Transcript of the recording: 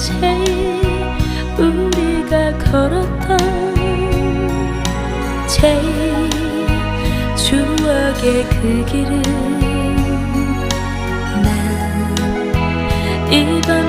제일 우리가 걸었던 제일 추억의 그 길을 난 이번